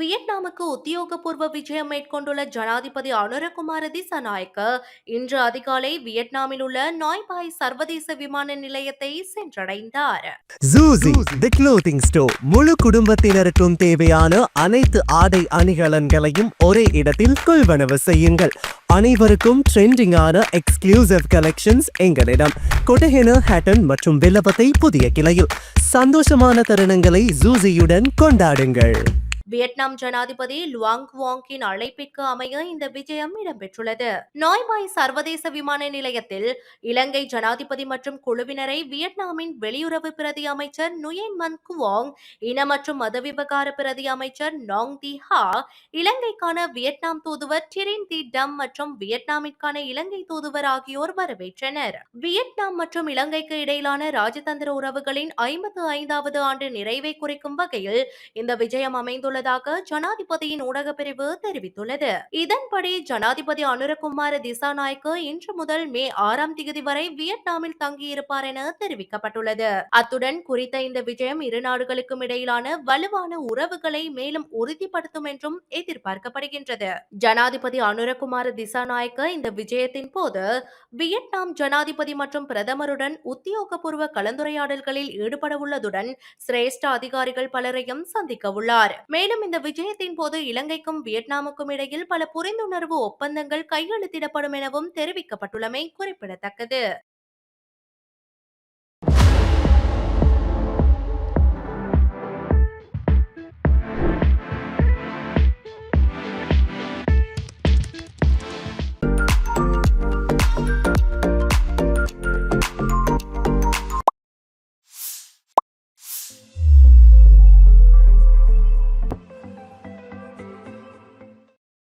வியட்நாமுக்கு உத்தியோகபூர்வ விஜயம் மேற்கொண்டுள்ள ஜனாதிபதி அனுரகுமார திசாநாயக்க இன்று அதிகாலை வியட்நாமில் உள்ள நாய்பாய் சர்வதேச விமான நிலையத்தை சென்றடைந்தார். ஜூசி தி க்ளோதிங் ஸ்டோர் முழு குடும்பத்தினருக்கும் தேவையான அனைத்து ஆடை அணிகலன்களையும் ஒரே இடத்தில் கொள்வனவு செய்யுங்கள். அனைவருக்கும் ட்ரெண்டிங்கான எக்ஸ்க்ளூசிவ் கலெக்ஷன்ஸ் எங்களிடம். கொடஹென ஹேட்டன் மற்றும் வில்லபத்தை புதிய கிளையில். சந்தோஷமான தருணங்களை ஜூசியுடன் கொண்டாடுங்கள். வியட்நாம் ஜனாதிபதி லுவாங் வாங்கின் அழைப்பிற்கு அமைய இந்த விஜயம் இடம்பெற்றுள்ளது. நாய்பாய் சர்வதேச விமான நிலையத்தில் இலங்கை ஜனாதிபதி மற்றும் குழுவினரை வியட்நாமின் வெளியுறவு பிரதி அமைச்சர் நுயன் மன் குவாங் இன மற்றும் மத விவகார பிரதி அமைச்சர் நாங் தி ஹா இலங்கைக்கான வியட்நாம் தூதுவர் டிரின் தி டம் மற்றும் வியட்நாமிற்கான இலங்கை தூதுவர் ஆகியோர் வரவேற்றனர். வியட்நாம் மற்றும் இலங்கைக்கு இடையிலான ராஜதந்திர உறவுகளின் ஐம்பத்து ஐந்தாவது ஆண்டு நிறைவை குறிக்கும் வகையில் இந்த விஜயம் அமைந்துள்ள அமைந்துள்ளதாக ஜனாதிபதியின் ஊடகப் பிரிவு தெரிவித்துள்ளது. இதன்படி ஜனாதிபதி அனுரகுமார திசாநாயக்கு இன்று முதல் மே ஆறாம் தேதி வரை வியட்நாமில் தங்கியிருப்பார் என தெரிவிக்கப்பட்டுள்ளது. அத்துடன் குறித்த இந்த விஜயம் இரு நாடுகளுக்கும் இடையிலான வலுவான உறவுகளை மேலும் உறுதிப்படுத்தும் என்றும் எதிர்பார்க்கப்படுகின்றது. ஜனாதிபதி அனுரகுமார திசாநாயக்க இந்த விஜயத்தின் போது வியட்நாம் ஜனாதிபதி மற்றும் பிரதமருடன் உத்தியோகபூர்வ கலந்துரையாடல்களில் ஈடுபட உள்ளதுடன் சிரேஷ்ட அதிகாரிகள் பலரையும் சந்திக்க உள்ளார். மேலும் இந்த விஜயத்தின் போது இலங்கைக்கும் வியட்நாமுக்கும் இடையில் பல புரிந்துணர்வு ஒப்பந்தங்கள் கையெழுத்திடப்படும் எனவும் தெரிவிக்கப்பட்டுள்ளமை குறிப்பிடத்தக்கது.